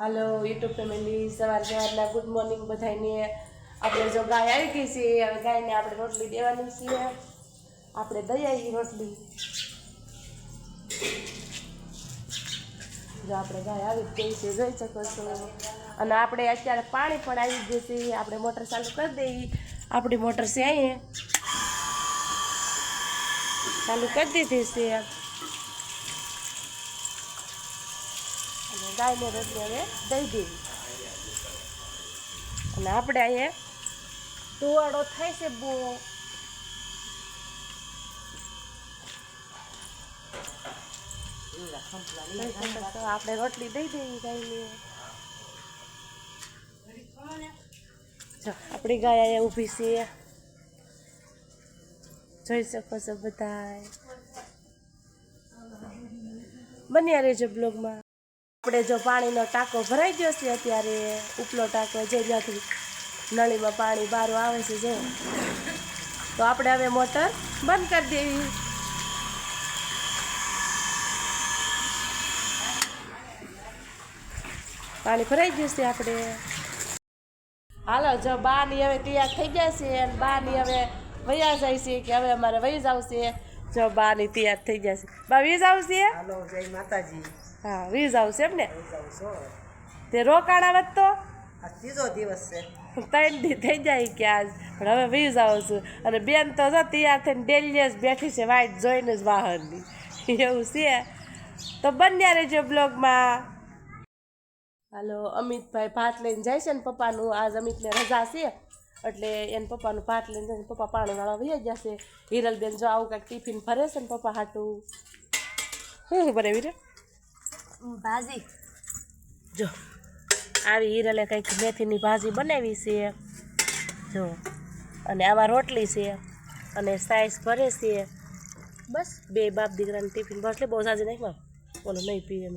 હાલો, YouTube family, સવાર સવારના good morning બધાને આપણે જો ગાય આવી ગઈ છે, હવે ગાયને આપણે રોટલી દેવાની છે. આપણે દઈ આવી રોટલી. જો આપણે ગાય આવી જ ગઈ છે, જોઈ શકો છો. અને આપણે અત્યારે પાણી પણ આવી ગયું છે, આપણે મોટર ચાલુ કરી દઈએ. આપણી મોટર છે અહીંયા. ચાલુ કરી દીધી છે. અને ગાયને રોટલી હવે દઈ દેવી. અને આપણે અહીંયા ધુવાડો થાય છે બહુ. આપણે રોટલી દઈ દેવી ગાયને. આપણી ગાય અહીંયા ઊભી છે. જોઈ શકો છો બધા બન્યા રહેજો બ્લોગમાં. આપણે જો પાણીનો ટાંકો ભરાઈ ગયો છે અત્યારે, ઉપલો ટાંકો જે જ્યાંથી નળીમાં પાણી બહાર આવે છે જો. તો આપણે હવે મોટર બંધ કરી દેવી. પાણી ભરાઈ ગયું છે આપણે. હાલો, જો બાની હવે તૈયાર થઈ ગયા છે અને બાની હવે વયા જાય છે કે હવે અમારે વહી જવું છે. જો બાની તૈયાર થઈ જશે છે. બા વીજ આવશે? હાલો જય માતાજી. હા વીજ આવશે એમ ને? તે રોકાણ વત તો ત્રીજો દિવસ છે. ત્રણ દી થઈ જાય કે આજ. પણ હવે વીજ આવશું. અને બેન તો જો તૈયાર થઈને ડેલી જ બેઠી છે વાઈટ જોઈને જ વાહનની. એવું છે? તો બન્યા રહેજો બ્લોગમાં. હાલો અમિતભાઈ ભાત લઈને જાય છે ને પપ્પાનું. આજ અમિતને રજા છે. એટલે એને પપ્પાનું ભાત લઈને જાય પપ્પા પાણી વાળા વહી જશે હિરલબેન જો આવું કાંઈક ટિફિન ફરે છે ને પપ્પા હાટું. શું બનાવી રે ભાજી. જો આવી હિરલે કંઈક મેથીની ભાજી બનાવી છે. જો અને આમાં રોટલી છે અને સાઈઝ ભરે છે. બસ બે બાપ દીકરાને ટિફિન બસ બહુ સાજી નાખ બોલો નહીં પીએ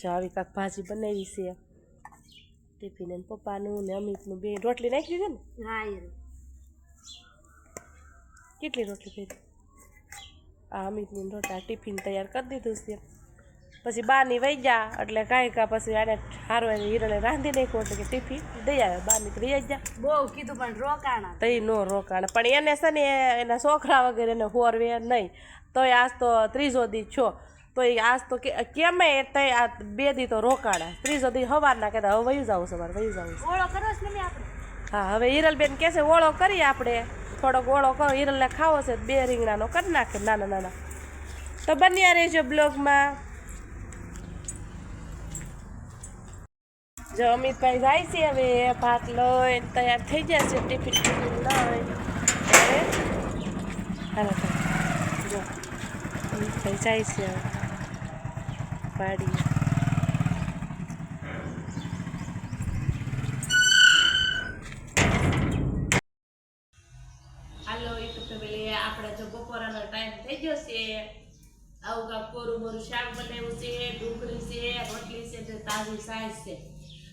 જો આવી કાંક ભાજી બનાવી છે. ટિફિન અને પપ્પાનું ને અમિતનું બે રોટલી નાખી દીધી ને? હા કેટલી રોટલી કરી? આ અમિતની રોટા ટિફિન તૈયાર કરી દીધું છે. પછી બાની વહી ગયા એટલે કાંઈ કા પછી આને હારો એને હીરોને રાંધી નાખ્યો એટલે કે ટિફિન દઈ આવે બાની તો વહી ગયા. બહુ કીધું પણ રોકાણા. તઈ નો રોકાણ. પણ એને છે ને એના છોકરા વગેરે એને હોરવે નહીં. તોય આજ તો ત્રીજો દી છો. તો એ આજ તો કે કેમે તે આ બે દી તો રોકાણા. ત્રીજો દી હવારના કહેતા હવે વહી જાવ સવાર વહી જાવ ઓળો કરો છો ને આપણે? હા હવે હિરલબેન કહે છે ઓળો કરીએ આપણે. થોડોક ઓળો કરો હિરલને ખાવો છે બે રીંગણાનો કરી નાખે નાના નાના. તો બન્યા રહેજો બ્લોગમાં. જો અમિતભાઈ જાય છે હવે ભાત લઈને તૈયાર થઈ ગયા છે ટિફિન ટિફિન લઈને. હાલો. જો અમિતભાઈ જાય છે હવે. પાડી હાલો, યુટ્યુબ ફેમિલી, આપણે જો બપોરાનો આવું કાંક કોરું મોરું શાક બનાવ્યું છે, ડુંગળી છે, રોટલી છે તે તાજી છે.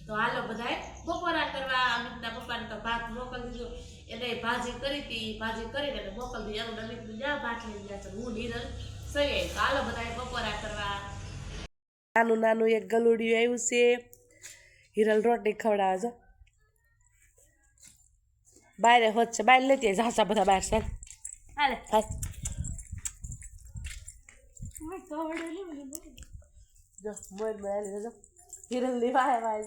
તો હાલો બધાય, બપોરા કરવા અમિતના પપ્પાને તો ભાત મોકલી દીધો. એને ભાજી કરી હતી, ભાજી કરીને એને મોકલી દીધી. એનું અમિતનું ભાત લઈ ગયા છે, હું નીરલ. સહી તો હાલો બધાય, બપોરા કરવા નાનું નાનું એક ગલુડિયું આવ્યું છે. હિરલ રોટલી ખવડાવે છે. બહાર હોત છે બહાર લેતી ઝાસા બધા બહાર છે. હિરલની વાય વાય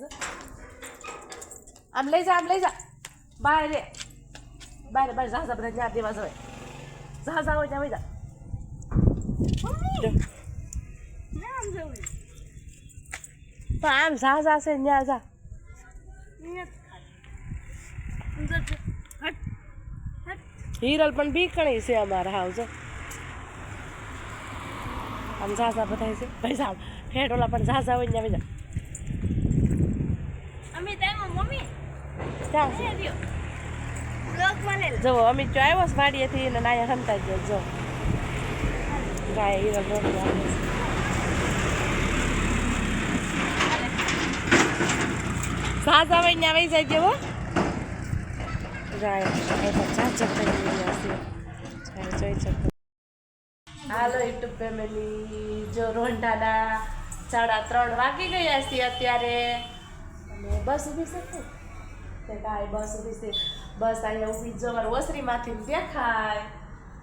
આમ લઈ જા આમ લઈ જા. બહાર રે બહાર બહાર ઝાસા બધા જ્યાં દેવા જવાય. ઝાસા હોય ત્યાં જા. પણ આમ ઝાસા છે ત્યાં જા. હટ હિરલ પણ બીકણી છે અમારા હાવ, જો. આમ ઝાસા બધા છે. ભાઈ સાહેબ હેઠોલા પણ ઝાસા હોય ને બીજા જા અમે તેમાં મમ્મી ક્યાં છે? જો, અમિત જો આવ્યો છે વાડીએથી અને નાયા હંતા જો. ગાય હિરલ રોટલી આવે સાસ આવે ત્યાં વહી જાય. જેવો હાલો, યુટ્યુબ ફેમિલી. જો રોંઢાના સાડા ત્રણ વાગી ગયા છે અત્યારે. અને બસ ઊભી છે? તે. કાંઈ બસ ઊભી છે. બસ અહીંયા ઊભી જો અમારું ઓસરીમાંથી દેખાય.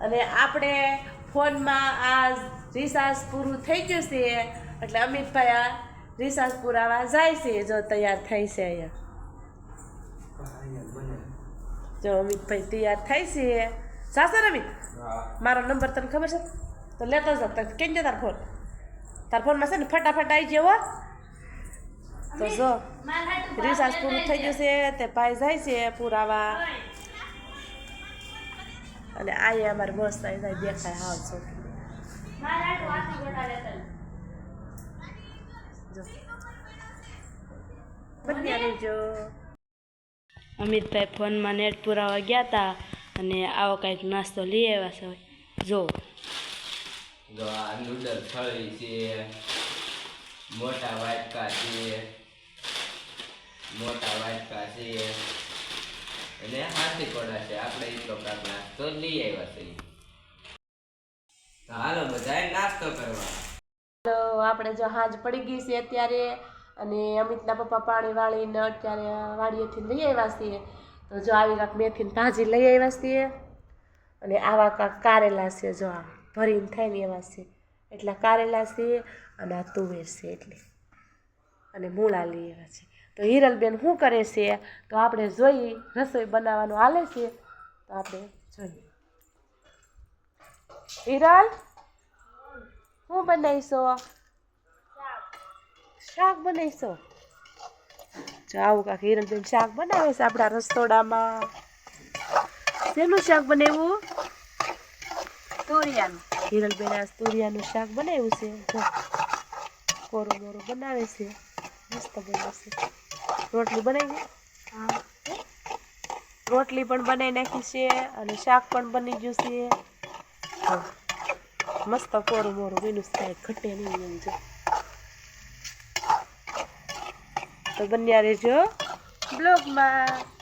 અને આપણે ફોનમાં આ રિસાર્જ પૂરું થઈ ગયું છે. એટલે અમિતભાઈ આ રિસાર્જ પુરાવા જાય છે જો તૈયાર થાય છે અહીંયા. જો અમિતભાઈ તૈયાર થાય છે. સાસર અમિત મારો નંબર તને ખબર છે? તો લેતો જ તો કેમ છે તાર ફોન? તાર ફોનમાં છે ને ફટાફટ આવી ગયો તો જો રિસાસ પૂરું થઈ ગયું છે તે ભાઈ જાય છે પુરાવા. અને આ અમારે બસ આવી જાય દેખાય હાવ છોકરી. બન્યા રહેજો અમિતભાઈ ફોનમાં નેટ પુરાવા ગયા હતા અને આવો કંઈક નાસ્તો લઈ આવ્યા છે. જો. નૂડલ થળી છે, મોટા વાટકા છે, મોટા વાટકા છે, અને હાથી કોડા છે. આપણે એટલો કાંક નાસ્તો લઈ આવ્યા છે હાલો બધા નાસ્તો કરવા આપણે જો હાજ પડી ગઈ છે અત્યારે અને અમિતના પપ્પા પાણી વાળીને અત્યારે વાડીએથી લઈ આવ્યા છીએ. તો જો આવી કાંક મેથીને ભાજી લઈ આવ્યા છીએ અને આવા કાંક કારેલા છે જો આ ભરીને થાય ને એવા છે. એટલા કારેલા છે અને આ તુવેર છે એટલે. અને મૂળા લઈ એવા છે. તો હિરલબેન શું કરે છે? તો આપણે જોઈ રસોઈ બનાવવાનું હાલે છે. તો આપણે જોઈએ. હિરલ, શું બનાવીશો? શાક બનાવીશો? જો આવું કાંક હિરલબેન શાક બનાવે છે આપણા રસોડામાં. શેનું શાક બનાવ્યું? તુરિયાનું. હિરલબેન આ તુરિયાનું શાક બનાવ્યું છે. જો કોરું મોરું બનાવે છે. મસ્ત બનાવશે રોટલી બનાવી? રોટલી પણ બનાવી નાખી છે અને શાક પણ બની ગયું છે. મસ્ત કોરું મોરું બીનું થાય ઘટે નહીં એમ જો. તો બન્યા રહેજો. બ્લોગમાં.